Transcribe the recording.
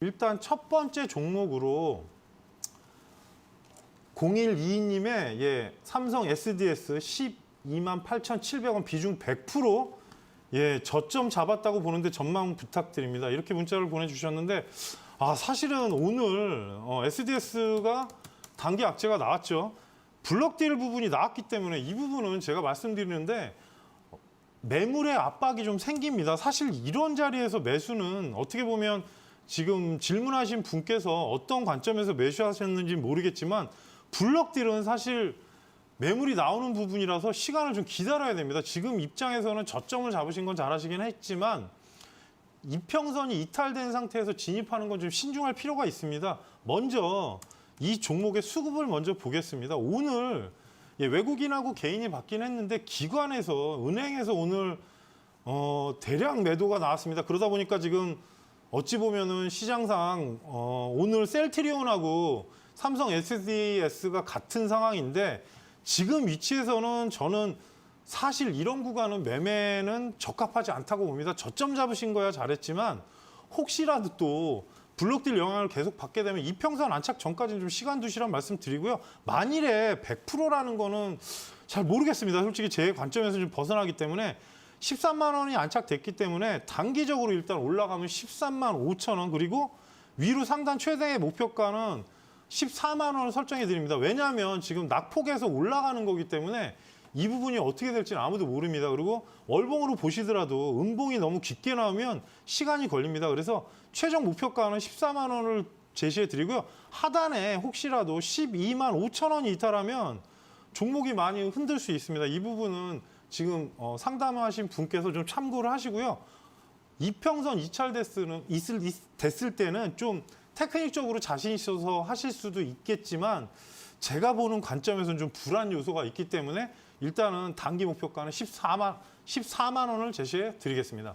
일단 첫 번째 종목으로 0122님의 예, 삼성 SDS 12만 8,700원 비중 100% 예, 저점 잡았다고 보는데 전망 부탁드립니다. 이렇게 문자를 보내주셨는데 아 사실은 오늘 어, SDS가 단기 악재가 나왔죠. 블럭딜 부분이 나왔기 때문에 이 부분은 제가 말씀드리는데 매물의 압박이 좀 생깁니다. 사실 이런 자리에서 매수는 어떻게 보면 지금 질문하신 분께서 어떤 관점에서 매수하셨는지 모르겠지만 블럭딜은 사실 매물이 나오는 부분이라서 시간을 좀 기다려야 됩니다. 지금 입장에서는 저점을 잡으신 건 잘하시긴 했지만 이평선이 이탈된 상태에서 진입하는 건 좀 신중할 필요가 있습니다. 먼저 이 종목의 수급을 먼저 보겠습니다. 오늘 예, 외국인하고 개인이 받긴 했는데 기관에서 은행에서 오늘 어, 대량 매도가 나왔습니다. 그러다 보니까 지금 어찌 보면은 시장상 어, 오늘 셀트리온하고 삼성 SDS가 같은 상황인데 지금 위치에서는 저는 사실 이런 구간은 매매는 적합하지 않다고 봅니다. 저점 잡으신 거야 잘했지만 혹시라도 또 블록딜 영향을 계속 받게 되면 이평선 안착 전까지는 좀 시간 두시란 말씀드리고요. 만일에 100%라는 거는 잘 모르겠습니다. 솔직히 제 관점에서 좀 벗어나기 때문에 13만 원이 안착됐기 때문에 단기적으로 일단 올라가면 13만 5천 원 그리고 위로 상단 최대의 목표가는 14만 원을 설정해 드립니다. 왜냐하면 지금 낙폭에서 올라가는 거기 때문에 이 부분이 어떻게 될지는 아무도 모릅니다. 그리고 월봉으로 보시더라도 음봉이 너무 깊게 나오면 시간이 걸립니다. 그래서 최종 목표가는 14만 원을 제시해 드리고요. 하단에 혹시라도 12만 5천 원이 이탈하면 종목이 많이 흔들 수 있습니다. 이 부분은 지금 어, 상담하신 분께서 좀 참고를 하시고요. 이평선 이찰됐을 있을, 있- 됐을 때는 좀 테크닉적으로 자신 있어서 하실 수도 있겠지만 제가 보는 관점에서는 좀 불안 요소가 있기 때문에 일단은 단기 목표가는 14만 14만 원을 제시해 드리겠습니다.